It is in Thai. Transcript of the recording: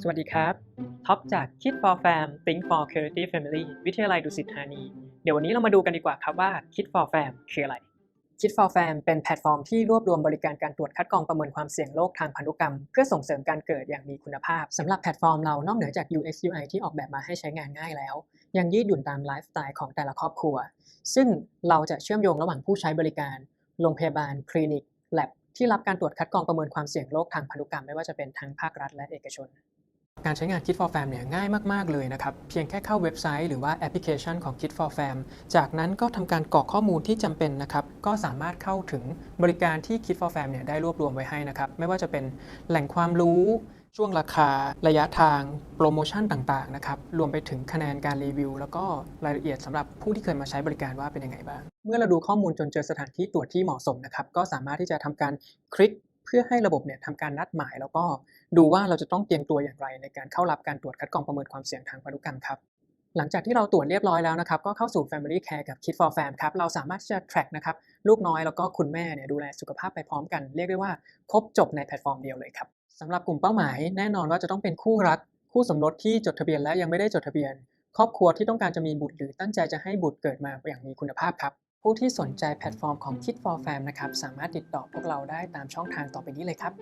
สวัสดีครับ ท็อปจาก Kid for Fam Think for Creative Family วิทยาลัยดุสิตธานี เดี๋ยววันนี้เรามาดูกันดีกว่าครับว่า Kid for Fam คืออะไร Kid for Fam เป็นแพลตฟอร์มที่รวบรวมบริการการตรวจคัดกรองประเมินความเสี่ยงโรคทางพันธุกรรม เพื่อส่งเสริมการเกิดอย่างมีคุณภาพสำหรับแพลตฟอร์มเรานอกเหนือจาก UX UI ที่ออกแบบมาให้ใช้งานง่ายแล้ว ยังยืดหยุ่นตามไลฟ์สไตล์ของแต่ละครอบครัว ซึ่งเราจะเชื่อมโยงระหว่างผู้ใช้บริการโรงพยาบาลคลินิกแลบที่รับการตรวจคัดกรองประเมินความเสี่ยงโรคทางพันธุกรรมไม่ว่าจะเป็นทั้งภาครัฐและเอกชน การใช้งาน Kit for Fam เนี่ยง่ายมาก ๆ เลยนะครับ เพียงแค่เข้าเว็บไซต์หรือว่าแอปพลิเคชันของ Kit for Fam จากนั้นก็ทำการกรอกข้อมูลที่จำเป็นนะครับ ก็สามารถเข้าถึงบริการที่ Kit for Fam เนี่ยได้รวบรวมไว้ให้นะครับ ไม่ว่าจะเป็นแหล่งความรู้ ช่วงราคา ระยะทาง โปรโมชั่นต่างๆ นะครับ รวมไปถึงคะแนนการรีวิว แล้วก็รายละเอียดสำหรับผู้ที่เคยมาใช้บริการว่าเป็นยังไงบ้าง เมื่อเราดูข้อมูลจนเจอสถานที่ตรวจที่เหมาะสมนะครับ ก็สามารถที่จะทำการคลิก เพื่อให้ระบบเนี่ยทำการนัดหมาย แล้วก็ดูว่าเราจะต้องเตรียมตัวอย่างไรในการเข้ารับการตรวจคัดกรองประเมินความเสี่ยงทางพันธุกรรมครับหลังจากที่เราตรวจเรียบร้อยแล้วนะครับก็เข้าสู่ Family Care กับ Kit for Fam ครับเราสามารถที่จะ track นะครับลูกน้อยแล้วก็คุณแม่เนี่ยดูแลสุขภาพไปพร้อมกัน เรียกได้ว่าครบจบในแพลตฟอร์มเดียวเลยครับสำหรับกลุ่มเป้าหมายแน่นอนว่าจะต้องเป็นคู่รัก คู่สมรสที่จดทะเบียนและยังไม่ได้จดทะเบียน ครอบครัวที่ต้องการจะมีบุตรหรือตั้งใจจะให้บุตรเกิดมาอย่างมีคุณภาพครับ ผู้ที่สนใจแพลตฟอร์มของ Kid for Fam นะครับ สามารถติดต่อพวกเราได้ตามช่องทางต่อไปนี้เลยครับ